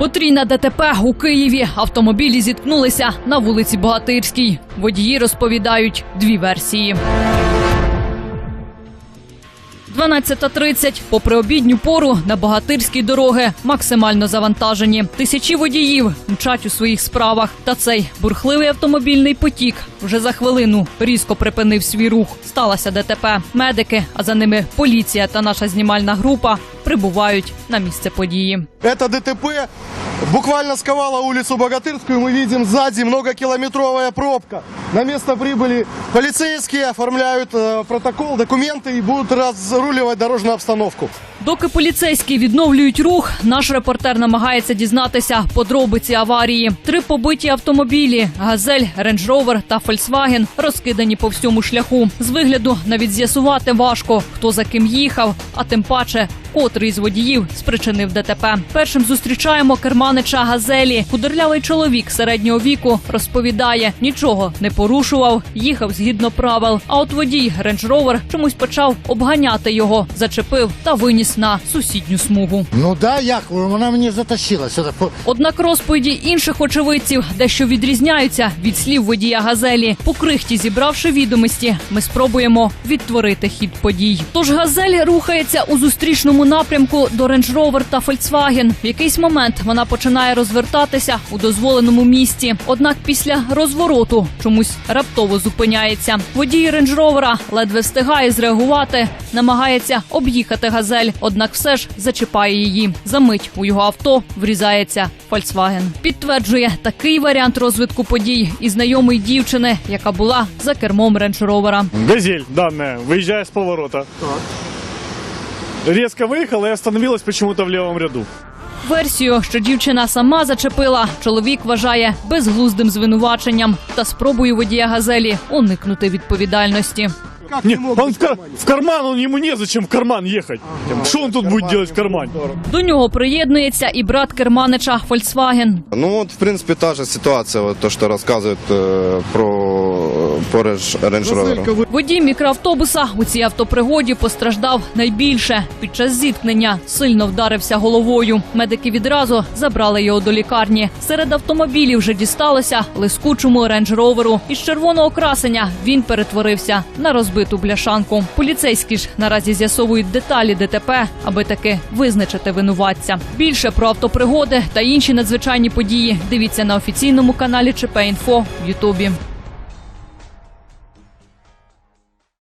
Потрійна ДТП у Києві. Автомобілі зіткнулися на вулиці Богатирській. Водії розповідають дві версії. 12.30. Попри обідню пору на богатирській дороги максимально завантажені. Тисячі водіїв мчать у своїх справах. Та цей бурхливий автомобільний потік вже за хвилину різко припинив свій рух. Сталося ДТП. Медики, а за ними поліція та наша знімальна група прибувають на місце події. Это ДТП буквально сковало улицу Богатырскую. Мы видим сзади многокилометровая пробка. На место прибыли полицейские, оформляют э, протокол, документы и будут разруливать дорожную обстановку. Доки поліцейські відновлюють рух, наш репортер намагається дізнатися подробиці аварії. Три побиті автомобілі: газель, рейндж ровер та Фольксваген розкидані по всьому шляху. З вигляду навіть з'ясувати важко, хто за ким їхав, а тим паче. Котрий з водіїв спричинив ДТП. Першим зустрічаємо керманича газелі. Худорлявий чоловік середнього віку розповідає, нічого не порушував, їхав згідно правил. А от водій рейндж ровер чомусь почав обганяти його, зачепив та виніс на сусідню смугу. Ну да, як вона мені затащила сюди. Однак розповіді інших очевидців дещо відрізняються від слів водія газелі. По крихті зібравши відомості, ми спробуємо відтворити хід подій. Тож газель рухається у зустрічному напрямку до Range Rover та Volkswagen. В якийсь момент вона починає розвертатися у дозволеному місці. Однак після розвороту чомусь раптово зупиняється. Водій Range Rover ледве встигає зреагувати, намагається об'їхати газель, однак все ж зачіпає її. Замить у його авто врізається Volkswagen. Підтверджує такий варіант розвитку подій і знайомий дівчини, яка була за кермом Range Rover. Газель данная, выезжая с поворота Резко выехала и остановилась почему-то в левом ряду. Версію, що дівчина сама зачепила, чоловік вважає безглуздим звинуваченням та спробою водія газелі уникнути відповідальності. Как Не, не мог он быть в, кар- кармане? в карман, он ему незачем в карман ехать. Что он тут будет делать в кармане? До нього приєднується і брат керманича Volkswagen. Ну вот, в принципе, та же ситуация, вот то, что рассказывают э, про, про Range Rover. Водій мікроавтобуса у цій автопригоді постраждав найбільше. Під час зіткнення сильно вдарився головою. Медики відразу забрали його до лікарні. Серед автомобілів вже дісталося лискучому рейндж-роверу. Із червоного красення він перетворився на розбиту бляшанку. Поліцейські ж наразі з'ясовують деталі ДТП, аби таки визначити винуватця. Більше про автопригоди та інші надзвичайні події дивіться на офіційному каналі ЧП Інфо в Ютубі.